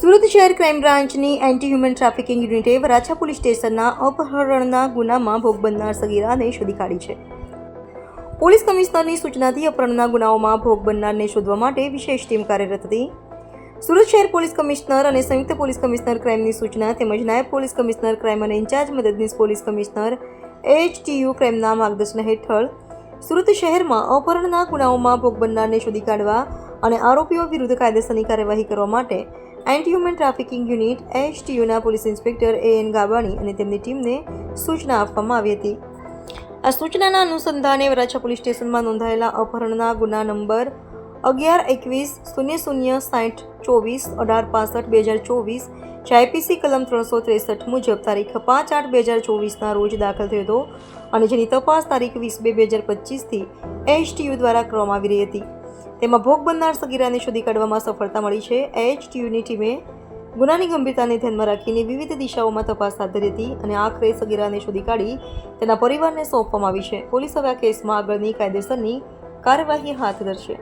સુરત શહેર ક્રાઇમ બ્રાન્ચની anti human trafficking યુનિટે વરાછા પોલીસ સ્ટેશનના અપહરણના ગુનામાં ભોગ બનનાર સગીરાને શોધી કાઢી છે. પોલીસ કમિશનરની સૂચનાથી અપહરણના ગુનાઓમાં ભોગ બનનારને શોધવા માટે વિશેષ ટીમ કાર્યરત હતી. સુરત શહેર પોલીસ કમિશનર અને સંયુક્ત પોલીસ કમિશનર ક્રાઇમની સૂચના તેમજ નાયબ પોલીસ કમિશનર ક્રાઇમ અને ઇન્ચાર્જ મદદનીશ પોલીસ કમિશનર એચટીયુ ક્રાઇમના માર્ગદર્શન હેઠળ સુરત શહેરમાં અપહરણના ગુનાઓમાં ભોગ બનનારને શોધી કાઢવા અને આરોપીઓ વિરુદ્ધ કાયદેસરની કાર્યવાહી કરવા માટે anti human trafficking unit એચટીયુના police inspector A N Gabani અને તેમની ટીમને સૂચના આપવામાં આવી હતી. આ સૂચનાના અનુસંધાને વરાછા પોલીસ સ્ટેશનમાં નોંધાયેલા અપહરણના ગુના નંબર અગિયાર, એકવીસ, શૂન્ય શૂન્ય, સાઠ, ચોવીસ, અઢાર, પાસઠ, બે હજાર ચોવીસ જેઆઈપીસી કલમ ત્રણસો ત્રેસઠ મુજબ તારીખ પાંચ આઠ બે હજાર ચોવીસના રોજ દાખલ થયો હતો અને જેની તપાસ તારીખ વીસ બે બે હજાર પચીસથી એચટીયુ દ્વારા કરવામાં આવી રહી હતી. તેમાં ભોગ બનનાર સગીરાને શોધી કાઢવામાં સફળતા મળી છે. એચટીયુની ટીમે ગુનાની ગંભીરતાને ધ્યાનમાં રાખીને વિવિધ દિશાઓમાં તપાસ હાથ ધરી હતી અને આખરે સગીરાને શોધી કાઢી તેના પરિવારને સોંપવામાં આવી છે. પોલીસ હવે આ કેસમાં આગળની કાયદેસરની કાર્યવાહી હાથ ધરશે.